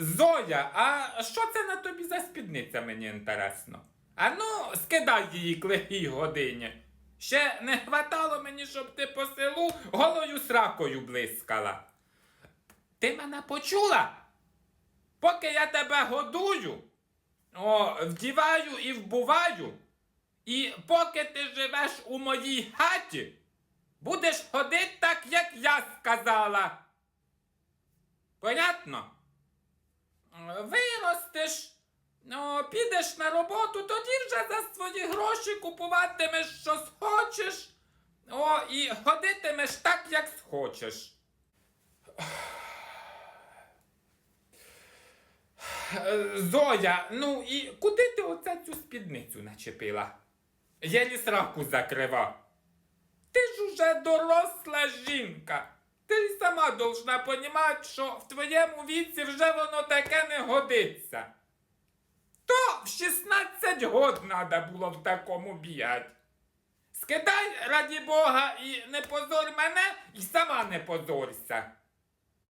Зоя, а що це на тобі за спідниця, мені інтересно? А ну, скидай її к лихій годині. Ще не хватало мені, щоб ти по селу голою сракою блискала. Ти мене почула? Поки я тебе годую, о, вдіваю і вбуваю, і поки ти живеш у моїй хаті, будеш ходити так, як я сказала. Понятно? Виростеш, ну, підеш на роботу, тоді вже за свої гроші купуватимеш, що схочеш. О, і ходитимеш так, як схочеш. Зоя, ну і куди ти оце цю спідницю начепила? Єлі сраку закрива. Ти ж уже доросла жінка. Ти й сама должна понімати, що в твоєму віці вже воно таке не годиться. То в 16 год надо було в такому бігати. Скидай, раді Бога, і не позор мене, і сама не позорся.